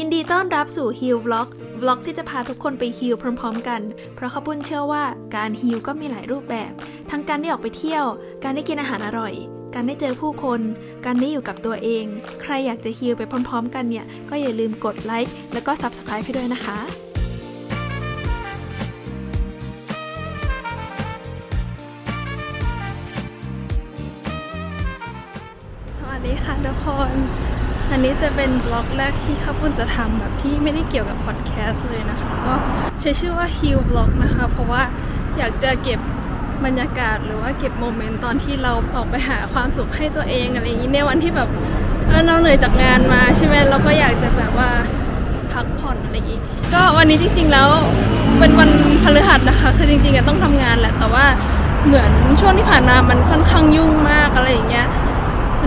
ยินดีต้อนรับสู่ Heal Vlog Vlog ที่จะพาทุกคนไปฮีลพร้อมๆ กัน เพราะข้าปุ้นเชื่อว่าการฮีลก็มีหลายรูปแบบ ทั้งการได้ออกไปเที่ยว การได้กินอาหารอร่อย การได้เจอผู้คน การได้อยู่กับตัวเอง ใครอยากจะฮีลไปพร้อม ๆ กันเนี่ย ก็อย่าลืมกดไลค์แล้วก็ Subscribe ให้ด้วยนะคะสวัสดีค่ะทุกคน อันนี้จะเป็นบล็อกแรกที่ข้าวปุ้นจะทำแบบที่ไม่ได้เกี่ยวกับพอดแคสต์เลยนะคะ ก็ใช้ชื่อว่า Heal Vlog นะคะ เพราะว่าอยากจะเก็บบรรยากาศหรือว่าเก็บโมเมนต์ตอนที่เราออกไปหาความสุขให้ตัวเองอะไรอย่างนี้ในวันที่แบบเออเราเหนื่อยจากงานมาใช่ไหมเราก็อยากจะแบบว่าพักผ่อนอะไรอย่างนี้ ก็วันนี้จริง ๆ แล้วเป็นวันพฤหัสนะคะ คือจริงๆอะต้องทำงานแหละแต่ว่าเหมือนช่วงที่ผ่านมามันค่อนข้างยุ่งมาก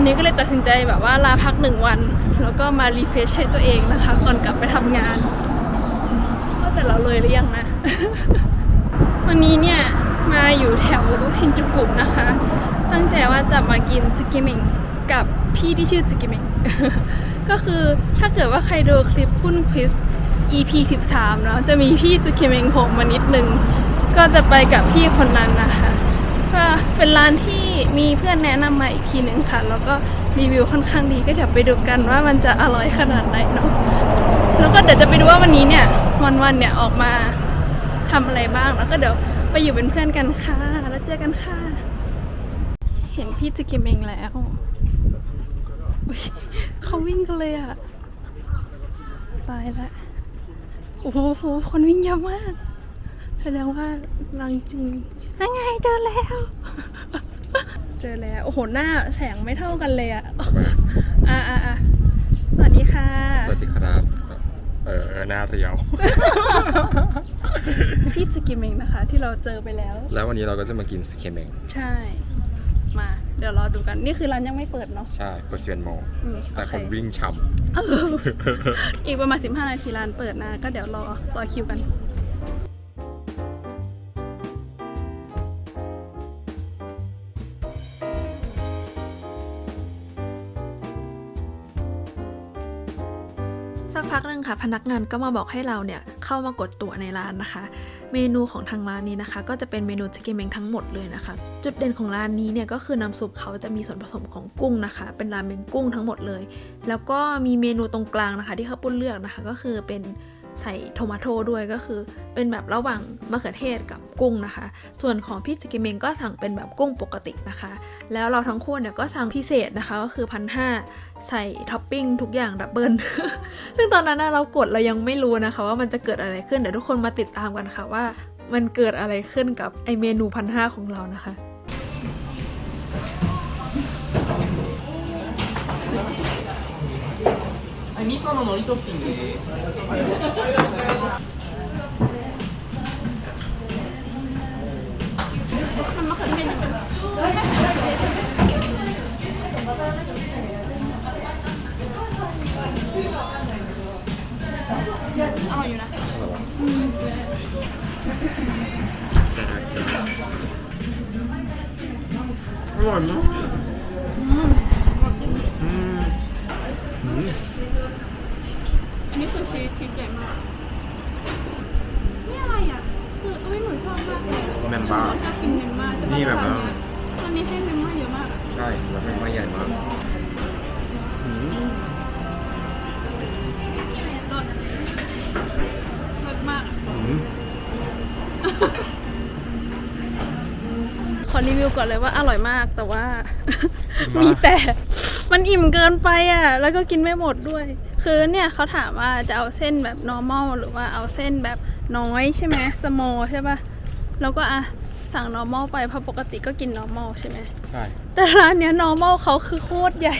วันนี้ก็เลยตัดสินใจแบบว่าลาพักหนึ่งวัน แล้วก็มารีเฟชให้ตัวเองนะคะ ก่อนกลับไปทำงานว่าแต่เราเลยหรือยังนะ วันนี้เนี่ยมาอยู่แถวชินจูกุนะคะ ตั้งใจว่าจะมากินซึกิเมงกับพี่ที่ชื่อซึกิเมงก็คือถ้าเกิดว่าใครดูคลิปพุ่นควิส EP 13เนาะจะมีพี่ซึกิเมงผมมานิดนึง ก็จะไปกับพี่คนนั้นนะคะ ก็เป็นร้านที่มีเพื่อนแนะนำมาอีกทีหนึ่งค่ะ แล้วก็รีวิวค่อนข้างดีก็เดี๋ยวไปดูกันว่ามันจะอร่อยขนาดไหนเนาะแล้วก็เดี๋ยวจะไปดูว่าวันนี้เนี่ยวันๆเนี่ยออกมาทำอะไรบ้างแล้วก็เดี๋ยวไปอยู่เป็นเพื่อนกันค่ะ แล้วเจอกันค่ะ เห็นพี่จิกิเมงแล้วเขาวิ่งกันเลยอะตายละโอ้โหคนวิ่งเยอะมาก แสดงว่ารังจริงนั่นไงเจอแล้ว เจอแล้ว โอ้โห หน้าแสงไม่เท่ากันเลยอะอะอะอะสวัสดีค่ะ สวัสดีครับ เออหน้าเรียว พี่จิกิเมงนะคะ ที่เราเจอไปแล้ว แล้ววันนี้เราก็จะมากินสเคเมงใช่ มา เดี๋ยวรอดูกัน นี่คือร้านยังไม่เปิดเนาะ ใช่ เปิดสิบเอ็ดโมงอืมแต่โอคเคนวิ่งช่เอออีกประมาณ15 นาทีร้านเปิดนะ ก็เดี๋ยวรอต่อคิวกัน พักหนึ่งค่ะพนักงานก็มาบอกให้เราเนี่ยเข้ามากดตั๋วในร้านนะคะ เมนูของทางร้านนี้นะคะ ก็จะเป็นเมนูสเกเมงทั้งหมดเลยนะคะ จุดเด่นของร้านนี้เนี่ยก็คือน้ำซุปเขาจะมีส่วนผสมของกุ้งนะคะ เป็นราเมงกุ้งทั้งหมดเลย แล้วก็มีเมนูตรงกลางนะคะ ที่เขาปุ้นเลือกนะคะ ก็คือเป็น ใส่โทมาโตด้วยก็คือ เป็นแบบระหว่างมะเขือเทศกับกุ้งนะคะ ส่วนของพี่สเกเมงก็สั่งเป็นแบบกุ้งปกตินะคะ แล้วเราทั้งคู่เนี่ยก็สั่งพิเศษนะคะก็คือพันห้าใส่ท็อปปิ้งทุกอย่างดับเบิลซึ่งตอนนั้นเรากดเรายังไม่รู้นะคะ ว่ามันจะเกิดอะไรขึ้นเดี๋ยวทุกคนมาติดตามกันค่ะว่า มันเกิดอะไรขึ้นกับไอเมนูพันห้าของเรานะคะ 味噌の海苔トッピングです。う。う。うん。うん。うん。 นี้คือชีสชีสใหญ่มากนี่อะไรอะ คือเอ้ยหนูชอบมากเลยำแมมบ้าชอบกินเมมมาแต่นี่แบบว่าอันนี้ให้เมมมาเยอะมากอะใช่แล้วเป็นไม้ใหญ่มากรสรสมากอะขอรีวิวก่อนเลยว่าอร่อยมากแต่ว่า มีแต่ มันอิ่มเกินไปอะ แล้วก็กินไม่หมดด้วย คือเนี่ยเขาถามว่าจะเอาเส้นแบบ normal หรือว่าเอาเส้นแบบน้อยใช่ไหม small ใช่ปะแล้วก็อะสั่ง normal ไปเพราะปกติก็กิน normal ใช่ไหม ใช่ แต่ร้านเนี้ย normal เขาคือโคตรใหญ่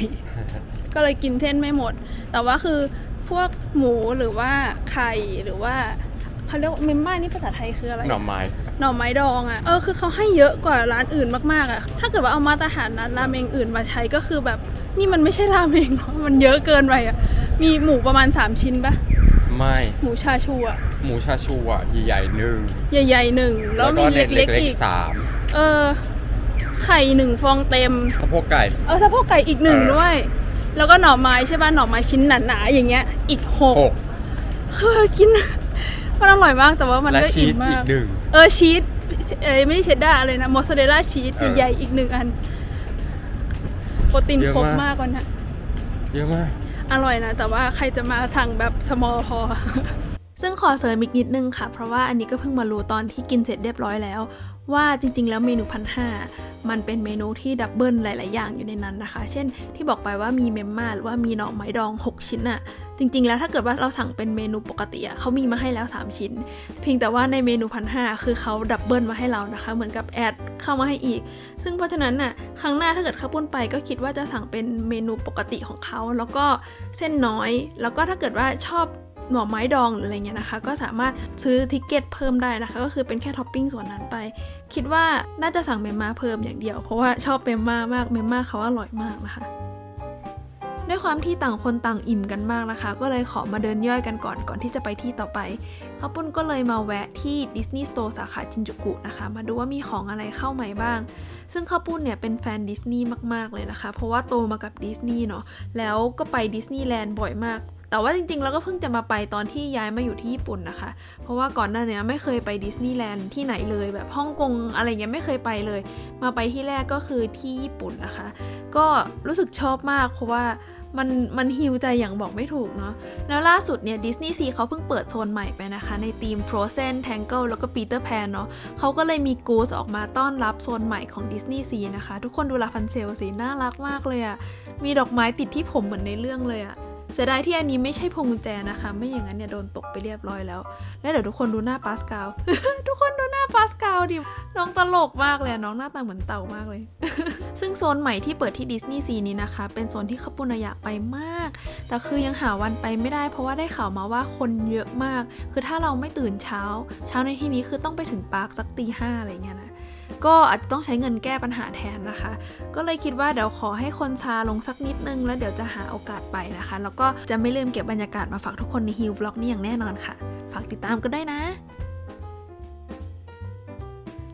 ก็เลยกินเส้นไม่หมด แต่ว่าคือพวกหมูหรือว่าไข่หรือว่า เขาเรียกว่าเมมม่านี่ภาษาไทยคืออะไร หน่อไม้ หน่อไม้ดองอะ่ะ เออคือเขาให้เยอะกว่าร้านอื่นมากๆอะ่ะ ถ้าเกิดว่าเอามาตรฐานร้านราเมงอื่นมาใช้ก็คือแบบนี่มันไม่ใช่ราเมงเนอะมันเยอะเกินไปอะ่ะ มีหมูประมาณ 3 ชิ้นปะไม่ หมูชาชูอะ่ะ หมูชาชูอะใหญ่ๆหนึ่งใหญ่ๆหนึ่งแล้วมีเล็กๆอีกสามเออไข่หนึ่งฟองเต็มสะโพกไก่ เออสะโพกไก่อีกหนึ่งเออด้วย แล้วก็หน่อไม้ใช่ป่ะหน่อไม้ชิ้นหนาๆอย่างเงี้ย อีกหกหกเฮ้ยกิน มันอร่อยมากแต่ว่ามันและก็ชีอิ่สมมาอีกก หนึ่ง เออชีสเอ้ยไม่ใช่เชดดาร์เลยนะมอสซาเรลล่าชีสเออใหญ่ๆอีกหนึ่งอัน โปรตีนเยอะครบมาก มากวันนี้เยอะมาก อร่อยนะ แต่ว่าใครจะมาสั่งแบบ small พอ ซึ่งขอเสริมอีกนิดนึงค่ะ เพราะว่าอันนี้ก็เพิ่งมารู้ตอนที่กินเสร็จเรียบร้อยแล้ว ว่าจริงๆ แล้วเมนูพันห้ามันเป็นเมนูที่ดับเบิลหลาย ๆ อย่างอยู่ในนั้นนะคะ เช่นที่บอกไปว่ามีเมมมาหรือว่ามีหน่อไม้ดอง 6 ชิ้นอะจริง ๆ แล้วถ้าเกิดว่าเราสั่งเป็นเมนูปกติอะเขามีมาให้แล้ว 3 ชิ้น เพียงแต่ว่าในเมนูพันห้าคือเขาดับเบิลมาให้เรานะคะ เหมือนกับแอดเข้ามาให้อีก ซึ่งเพราะฉะนั้นน่ะครั้งหน้าถ้าเกิดข้าวปุ้นไปก็คิดว่าจะสั่งเป็นเมนูปกติของเขาแล้วก็เส้นน้อย แล้วก็ถ้าเกิดว่าชอบ หน่อไม้ดองหรืออะไรเงี้ยนะคะ ก็สามารถซื้อทิกเก็ตเพิ่มได้นะคะ ก็คือเป็นแค่ท็อปปิ้งส่วนนั้นไป คิดว่าน่าจะสั่งเมมมาเพิ่มอย่างเดียว เพราะว่าชอบเมมมามากเมมมาเขาอร่อยมากนะคะด้วยความที่ต่างคนต่างอิ่มกันมากนะคะ ก็เลยขอมาเดินย่อยกันก่อนก่อนที่จะไปที่ต่อไปข้าวปุ้นก็เลยมาแวะที่ดิสนีย์สโตร์สาขาชินจูกุนะคะ มาดูว่ามีของอะไรเข้าใหม่บ้าง ซึ่งข้าวปุ้นเนี่ยเป็นแฟนดิสนีย์มากๆเลยนะคะ เพราะว่าโตมากับดิสนีย์เนาะแล้วก็ไปดิสนีย์แลนด์บ่อยมาก แต่ว่าจริงๆแล้วก็เพิ่งจะมาไปตอนที่ย้ายมาอยู่ที่ญี่ปุ่นนะคะ เพราะว่าก่อนหน้านี้ไม่เคยไปดิสนีย์แลนด์ที่ไหนเลยแบบฮ่องกงอะไรเงี้ยไม่เคยไปเลย มาไปที่แรกก็คือที่ญี่ปุ่นนะคะ ก็รู้สึกชอบมากเพราะว่ามันมันฮิวใจอย่างบอกไม่ถูกเนาะ แล้วล่าสุดเนี่ยดิสนีย์ซีเขาเพิ่งเปิดโซนใหม่ไปนะคะ ในทีม Frozen Tangle แล้วก็ Peter Pan เนาะเขาก็เลยมีกูสออกมาต้อนรับโซนใหม่ของดิสนีย์ซีนะคะ ทุกคนดูลาฟันเซลสิน่ารักมากเลยอะมีดอกไม้ติดที่ผมเหมือนในเรื่องเลยอะ เสียดายที่อันนี้ไม่ใช่พวงกุญแจนะคะ ไม่อย่างนั้นเนี่ยโดนตกไปเรียบร้อยแล้ว แล้วเดี๋ยวทุกคนดูหน้าปาสกาลทุกคนดูหน้าปาสกาลดิ น้องตลกมากเลยน้องหน้าตาเหมือนเต่ามากเลย ซึ่งโซนใหม่ที่เปิดที่ดิสนีย์ซีนี้นะคะ เป็นโซนที่ข้าปุนอยากไปมาก แต่คือยังหาวันไปไม่ได้ เพราะว่าได้ข่าวมาว่าคนเยอะมาก คือถ้าเราไม่ตื่นเช้า เช้าในที่นี้คือต้องไปถึงปาร์คสักตีห้าอะไรเงี้ยนะ ก็อาจจะต้องใช้เงินแก้ปัญหาแทนนะคะ ก็เลยคิดว่าเดี๋ยวขอให้คนซาลงสักนิดนึง แล้วเดี๋ยวจะหาโอกาสไปนะคะ แล้วก็จะไม่ลืมเก็บบรรยากาศมาฝากทุกคนในฮิวบล็อกนี้อย่างแน่นอนค่ะ ฝากติดตามกันด้นะ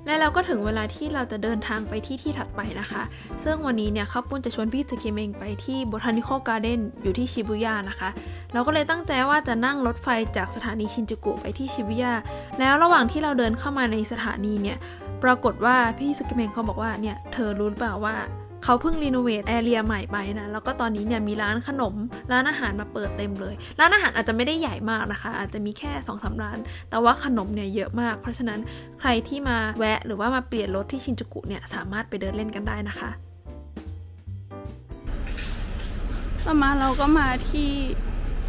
และเราก็ถึงเวลาที่เราจะเดินทางไปที่ที่ถัดไปนะคะ ซึ่งวันนี้เนี่ยข้าวปุ้นจะชวนพี่สเคเมงไปที่ Botanical Garden อยู่ที่ชิบุย่านะคะ เราก็เลยตั้งใจว่าจะนั่งรถไฟจากสถานีชินจูกุไปที่ชิบุย่า แล้วระหว่างที่เราเดินเข้ามาในสถานีเนี่ย ปรากฏว่าพี่สเคเมงเขาบอกว่าเนี่ยเธอรู้หรือเปล่าว่าเขาเพิ่งรีโนเวทแอเรียใหม่ไปนะ แล้วก็ตอนนี้เนี่ยมีร้านขนม ร้านอาหารมาเปิดเต็มเลย ร้านอาหารอาจจะไม่ได้ใหญ่มากนะคะ อาจจะมีแค่2อสาร้าน แต่ว่าขนมเนี่ยเยอะมาก เพราะฉะนั้นใครที่มาแวะหรือว่ามาเปลี่ยนรถที่ชินจูกุเนี่ยสามารถไปเดินเล่นกันได้นะคะต่อมาเราก็มาที่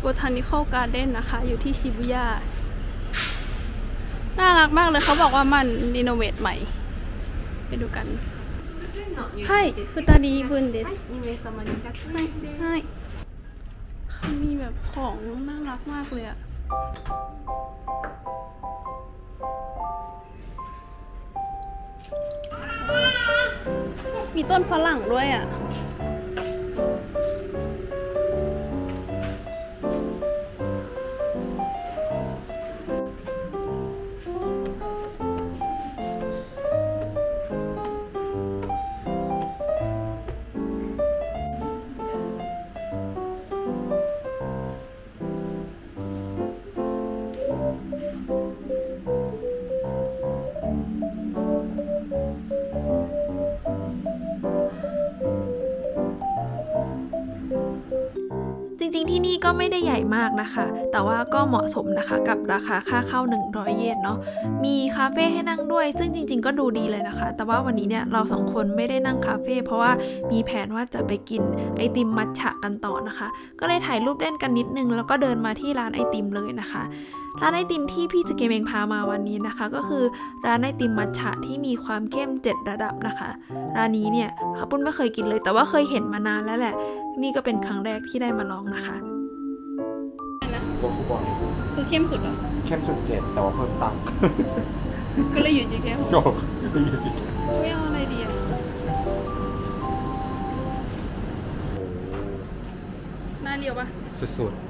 Botanical Garden นะคะ อยู่ที่ชิบุย่า น่ารักมากเลยเขาบอกว่ามันรีโนเวทใหม่ ไปดูกันให้ฟุตารีบุนเดสให้ให้เขามีแบบของน่ารักมากเลยอะมีต้นฝรั่งด้วยอะ ที่นี่ก็ไม่ได้ใหญ่มากนะคะ แต่ว่าก็เหมาะสมนะคะกับราคาค่าเข้า 100 เยนเนาะ มีคาเฟ่ให้นั่งด้วย ซึ่งจริง ๆ ก็ดูดีเลยนะคะ แต่ว่าวันนี้เนี่ยเราสองคนไม่ได้นั่งคาเฟ่เพราะว่ามีแผนว่าจะไปกินไอติมมัทฉะกันต่อนะคะ ก็เลยถ่ายรูปเล่นกันนิดนึง แล้วก็เดินมาที่ร้านไอติมเลยนะคะร้านไอติมที่พี่สเกมเองพามาวันนี้นะคะ ก็คือร้านไอติมมัทฉะที่มีความเข้ม 7 ระดับนะคะ ร้านนี้เนี่ยข้าปุ้นไม่เคยกินเลย แต่ว่าเคยเห็นมานานแล้วแหละ นี่ก็เป็นครั้งแรกที่ได้มาลองนะคะโกคูบอลคือเข้มสุดเหรอ เข้มสุดเจ็ดแต่ว่าเพิ่มตังค์ก็เลยหยุดอยู่แค่หกจบไม่เอาอะไรดีอะหน้าเรียวปะสุดๆ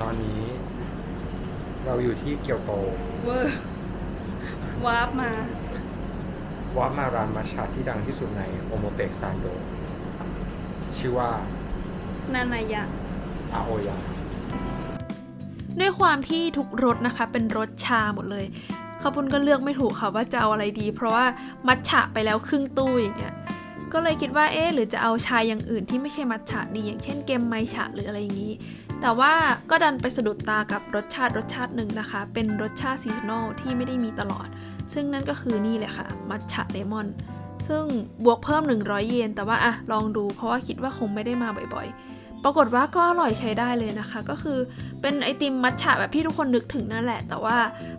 ตอนนี้ เราอยู่ที่เกียวโต เวอร์วาร์ปมา วามาร้านมัชชาที่ดังที่สุดในโอโมเตะซานโด ชื่อว่านานายะ อาโอยะ ด้วยความที่ทุกรสนะคะเป็นรสชาหมดเลยข้าวปุ้นก็เลือกไม่ถูกค่ะว่าจะเอาอะไรดี เพราะว่ามัทฉะไปแล้วครึ่งตู้อย่างเงี้ยก็เลยคิดว่าเอ๊ะหรือจะเอาชาอย่างอื่นที่ไม่ใช่มัทฉะดีอย่างเช่นเกมไมฉะหรืออะไรอย่างนี้ แต่ว่าก็ดันไปสะดุดตากับรสชาติรสชาติหนึ่งนะคะ เป็นรสชาติซีซันอลที่ไม่ได้มีตลอด ซึ่งนั่นก็คือนี่เลยค่ะ มัทฉะเลมอน ซึ่งบวกเพิ่ม 100 เยน แต่ว่าอะลองดูเพราะว่าคิดว่าคงไม่ได้มาบ่อยๆ ปรากฏว่าก็อร่อยใช้ได้เลยนะคะ ก็คือเป็นไอติมมัทฉะแบบที่ทุกคนนึกถึงนั่นแหละ แต่ว่า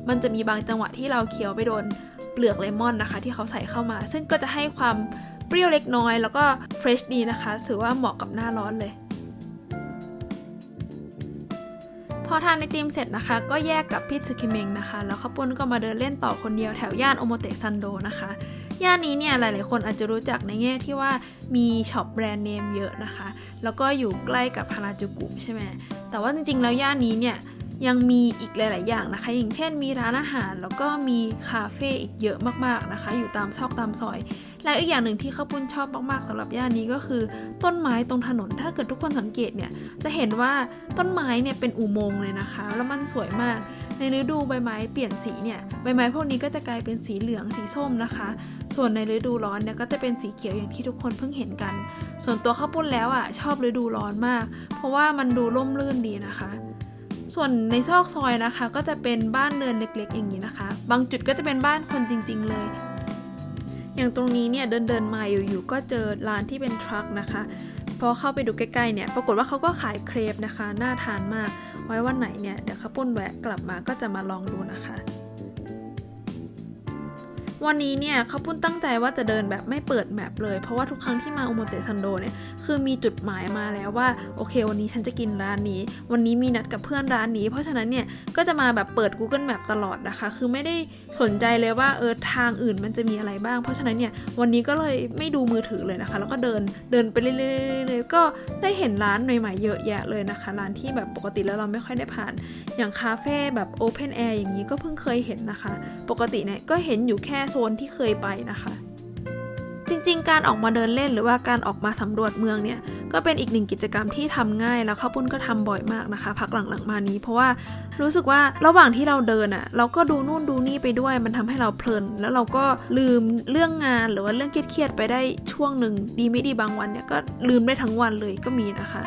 มันจะมีบางจังหวะที่เราเคี้ยวไปโดนเปลือกเลมอนนะคะ ที่เขาใส่เข้ามา ซึ่งก็จะให้ความเปรี้ยวเล็กน้อย แล้วก็เฟรชดีนะคะ ถือว่าเหมาะกับหน้าร้อนเลย พอทานไอติมเสร็จนะคะ ก็แยกกับพี่ซึคิเมงนะคะ แล้วข้าวปุ้นก็มาเดินเล่นต่อคนเดียวแถวย่านโอโมเตะซันโดนะคะ ย่านนี้เนี่ยหลายๆ คนอาจจะรู้จักในแง่ที่ว่ามีช็อปแบรนด์เนมเยอะนะคะ แล้วก็อยู่ใกล้กับฮาราจูกุใช่ไหมแต่ว่าจริงๆ แล้วย่านนี้เนี่ยยังมีอีกหลาย ๆ อย่างนะคะ อย่างเช่นมีร้านอาหารแล้วก็มีคาเฟ่อีกเยอะมากๆนะคะ อยู่ตามซอกตามซอย และอีกอย่างหนึ่งที่ข้าวปุ้นชอบมากๆสำหรับย่านนี้ก็คือ ต้นไม้ตรงถนน ถ้าเกิดทุกคนสังเกตเนี่ยจะเห็นว่าต้นไม้เนี่ยเป็นอุโมงค์เลยนะคะ แล้วมันสวยมาก ในฤดูใบไม้เปลี่ยนสีเนี่ยใบไม้พวกนี้ก็จะกลายเป็นสีเหลืองสีส้มนะคะ ส่วนในฤดูร้อนเนี่ยก็จะเป็นสีเขียวอย่างที่ทุกคนเพิ่งเห็นกัน ส่วนตัวข้าวปุ้นแล้วอะชอบฤดูร้อนมาก เพราะว่ามันดูร่มรื่นดีนะคะส่วนในซอกซอยนะคะก็จะเป็นบ้านเรือนเล็กๆอย่างนี้นะคะ บางจุดก็จะเป็นบ้านคนจริง ๆ เลย อย่างตรงนี้เนี่ยเดินเดินมาอยู่ๆก็เจอร้านที่เป็นทรัคนะคะพอเข้าไปดูใกล้ๆเนี่ยปรากฏว่าเขาก็ขายเครปนะคะ น่าทานมาก ไว้วันไหนเนี่ยเดี๋ยวข้าปุ้นแวะกลับมาก็จะมาลองดูนะคะ วันนี้เนี่ยข้าวปุ้นตั้งใจว่าจะเดินแบบไม่เปิดแมปเลย เพราะว่าทุกครั้งที่มาโอโมเตซันโดเนี่ยคือมีจุดหมายมาแล้วว่าโอเค วันนี้ฉันจะกินร้านนี้ วันนี้มีนัดกับเพื่อนร้านนี้ เพราะฉะนั้นเนี่ยก็จะมาแบบเปิด Google Map ตลอดนะคะ คือไม่ได้สนใจเลยว่าเออทางอื่นมันจะมีอะไรบ้าง เพราะฉะนั้นเนี่ยวันนี้ก็เลยไม่ดูมือถือเลยนะคะ แล้วก็เดินเดินไปเรื่อยๆๆๆก็ได้เห็นร้านใหม่ๆเยอะแยะเลยนะคะ ร้านที่แบบปกติแล้วเราไม่ค่อยได้ผ่าน อย่างคาเฟ่แบบ Open Air อย่างนี้ก็เพิ่งเคยเห็นนะคะ ปกติเนี่ยก็เห็นอยู่แค่โซนที่เคยไปนะคะ จริงๆ การออกมาเดินเล่นหรือว่าการออกมาสำรวจเมืองเนี่ย ก็เป็นอีกหนึ่งกิจกรรมที่ทำง่ายแล้วข้าวปุ้นก็ทำบ่อยมากนะคะ พักหลังๆมานี้ เพราะว่ารู้สึกว่าระหว่างที่เราเดินอะ่ะ เราก็ดูนู่นดูนี่ไปด้วย มันทำให้เราเพลิน แล้วเราก็ลืมเรื่องงานหรือว่าเรื่องเครียดๆไปได้ช่วงหนึ่งดีไม่ดีบางวันเนี่ยก็ลืมได้ทั้งวันเลยก็มีนะคะ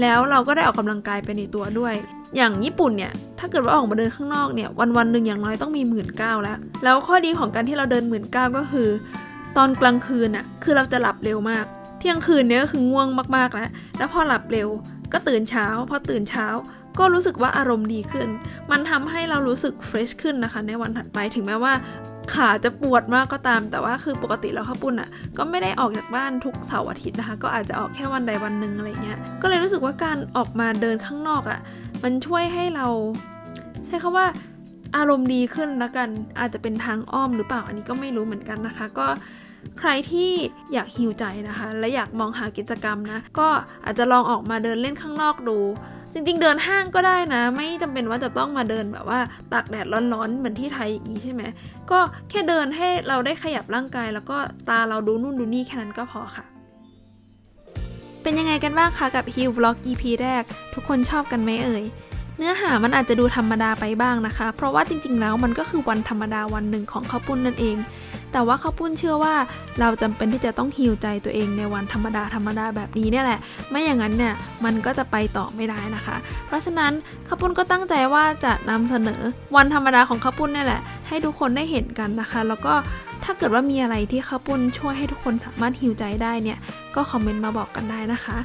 แล้วเราก็ได้ออกกำลังกายไปในตัวด้วยอย่างญี่ปุ่นเนี่ย ถ้าเกิดว่าออกมาเดินข้างนอกเนี่ย วันวันๆหนึ่งอย่างน้อยต้องมีหมื่นเก้าแล้ว แล้วข้อดีของการที่เราเดินหมื่นเก้าก็คือ ตอนกลางคืนน่ะ คือเราจะหลับเร็วมาก เที่ยงคืนเนี่ยก็คือง่วงมากๆแล้วแล้วพอหลับเร็วก็ตื่นเช้า พอตื่นเช้าก็รู้สึกว่าอารมณ์ดีขึ้น มันทำให้เรารู้สึกเฟรชขึ้นนะคะ ในวันถัดไปถึงแม้ว่าขาจะปวดมากก็ตาม แต่ว่าคือปกติแล้วข้าปุ้นอะ ก็ไม่ได้ออกจากบ้านทุกเสาร์อาทิตย์นะคะ ก็อาจจะออกแค่วันใดวันหนึ่งอะไรเงี้ย ก็เลยรู้สึกว่าการออกมาเดินข้างนอกอะ มันช่วยให้เรา ใช้คำว่าอารมณ์ดีขึ้นละกัน อาจจะเป็นทางอ้อมหรือเปล่า อันนี้ก็ไม่รู้เหมือนกันนะคะ ก็ ใครที่อยากฮิวใจนะคะ และอยากมองหากิจกรรมนะ ก็อาจจะลองออกมาเดินเล่นข้างนอกดู จริงๆ เดินห้างก็ได้นะ ไม่จำเป็นว่าจะต้องมาเดินแบบว่าตากแดดร้อนๆเหมือนที่ไทยอย่างนี้ใช่ไหมก็แค่เดินให้เราได้ขยับร่างกาย แล้วก็ตาเราดูนู่นดูนี่แค่นั้นก็พอค่ะเป็นยังไงกันบ้างคะกับ Heal Vlog EP แรก ทุกคนชอบกันไหมเอ่ย เนื้อหามันอาจจะดูธรรมดาไปบ้างนะคะ เพราะว่าจริงๆแล้วมันก็คือวันธรรมดาวันหนึ่งของข้าวปุ้นนั่นเอง แต่ว่าข้าวปุ้นเชื่อว่าเราจำเป็นที่จะต้องฮิวใจตัวเองในวันธรรมดาธรรมดาแบบนี้เนี่ยแหละ ไม่อย่างนั้นเนี่ยมันก็จะไปต่อไม่ได้นะคะ เพราะฉะนั้นข้าวปุ้นก็ตั้งใจว่าจะนำเสนอวันธรรมดาของข้าวปุ้นเนี่ยแหละ ให้ทุกคนได้เห็นกันนะคะ แล้วก็ถ้าเกิดว่ามีอะไรที่ข้าวปุ้นช่วยให้ทุกคนสามารถฮิวใจได้เนี่ยก็คอมเมนต์มาบอกกันได้นะคะ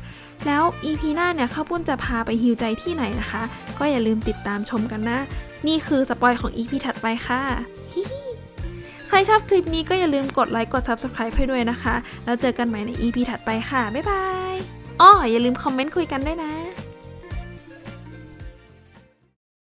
แล้ว EP หน้าเนี่ยข้าวปุ้นจะพาไปฮิวใจที่ไหนนะคะ ก็อย่าลืมติดตามชมกันนะ นี่คือสปอยของ EP ถัดไปค่ะฮิฮิ รชอบคลิปนี้ก็อย่าลืมกดไลค์กด Subscribe ให้ด้วยนะคะ แล้วเจอกันใหม่ใน EP ถัดไปค่ะ บ๊ายบายอ้ออย่าลืมคอมเมนต์คุยกันด้วยนะ